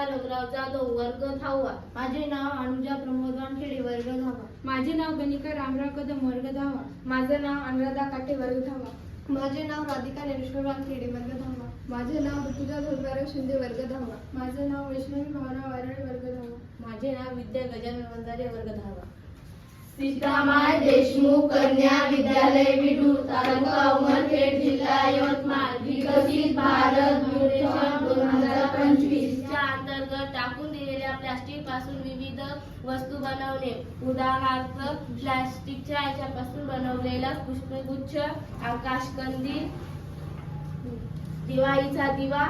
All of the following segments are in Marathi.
रंगराव जाधव वर्ग दहावा. माझे नाव अनुजा प्रमोद वानखेडे वर्ग दहावा. माझे नाव गणिका रामराव कदम वर्ग दहावा. माझं नाव अनुराधा काटे वर्ग दहावा. माझे नाव राधिका ज्ञानेश्वर वानखेडे वर्ग दहावा. माझे नाव ऋतुजा धोलगाराव शिंदे वर्ग दहावा. माझे नाव वैष्णवी भावना वाराळे वर्ग दहावा. माझे नाव विद्या गजानन वंजारे वर्ग दहावा. सीतामाय देशमुख कन्या विद्यालय विडूर तालुका उमरखेड जिल्हा यवतमाळ. विकसित भारत पासून विविध वस्तू बनवणे उदाहरणार्थ प्लास्टिकच्या याच्यापासून बनवलेला पुष्पगुच्छ आकाशकंदील दिवाळीचा दिवा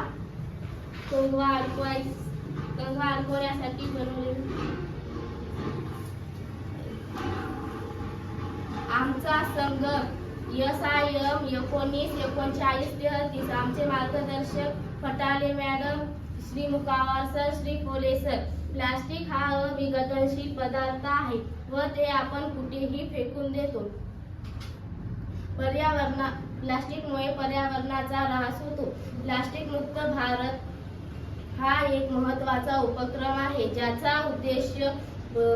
कंगवा अडकवाय कंगवा अडकवण्यासाठी बनवले आमचा संघ एस आय एम एकोणीस एकोणचाळीस तेहतीस. आमचे मार्गदर्शक Phatale madam Shri Mukawar sir Shri Kole sir plastic हा अविघटनशील पदार्थ आहे व ते आपण कुठेही फेकून देतो. पर्यावरणा प्लास्टिकमुळे पर्यावरणाचा ऱ्हास होतो. प्लास्टिक मुक्त भारत हा एक महत्त्वाचा उपक्रम आहे ज्याचा उद्देश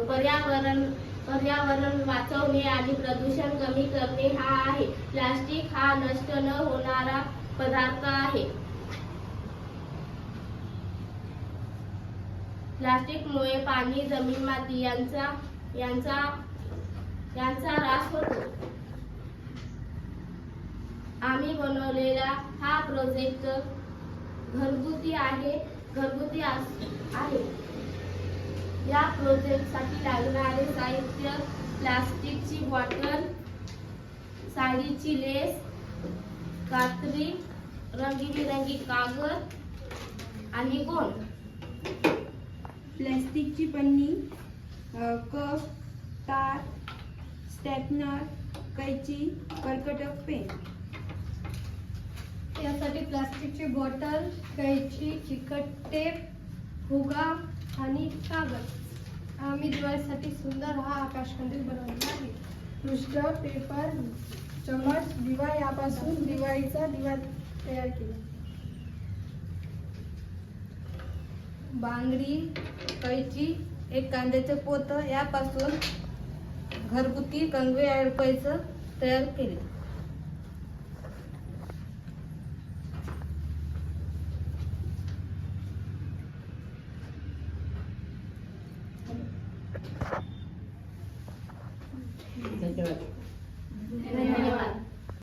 पर्यावरण पर्यावरण वाचवणे आणि प्रदूषण कमी करणे हा आहे. प्लास्टिक हा नष्ट न होणारा पदार्थ आहे. प्लास्टिकमुळे पाणी जमीन माती यांचा यांचा यांचा ऱ्हास होतो. आम्ही बनवलेला हा प्रोजेक्ट घरगुती आहे घरगुती आहे. या प्रोजेक्टसाठी लागणारे साहित्य प्लास्टिकची बॉटल साडीची लेस कात्री रंगीबिरंगी कागद आणि कोण प्लॅस्टिकची पन्नी कप तार स्टॅपनर कैची कर्कटक पेन. यासाठी प्लास्टिकची बॉटल कैची चिकट टेप फुगा आणि कागद. आम्ही दिवाळीसाठी सुंदर हा आकाशकंदील बनवलेला आहे. पृष्ठ पेपर चमच दिवा यापासून दिवाळीचा दिवा तयार केला. बांगडी कैची एक कांद्याचं पोतं यापासून घरगुती कंगवे अडकवायचं तयार केले. 大丈夫。